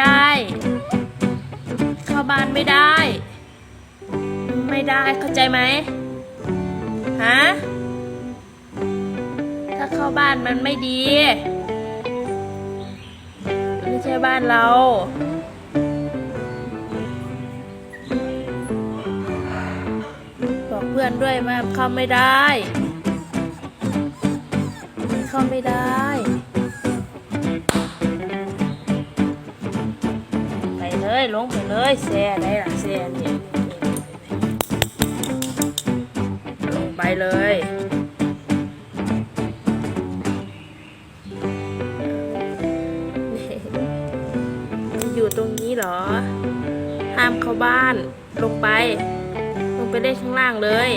ได้ เข้าบ้านไม่ได้ ไม่ได้เข้าใจไหมฮะถ้าเข้าบ้านมันไม่ดี ไม่ใช่บ้านเราบอกเพื่อนด้วยว่าเข้าไม่ได้ เข้าไม่ได้ เลยลงไปเลยแซ่ได้ละแซ่นี่ลงไปเลยจะอยู่ตรงนี้เหรอ ห้ามเข้าบ้านลงไป ลงไปเล่นข้างล่างเลย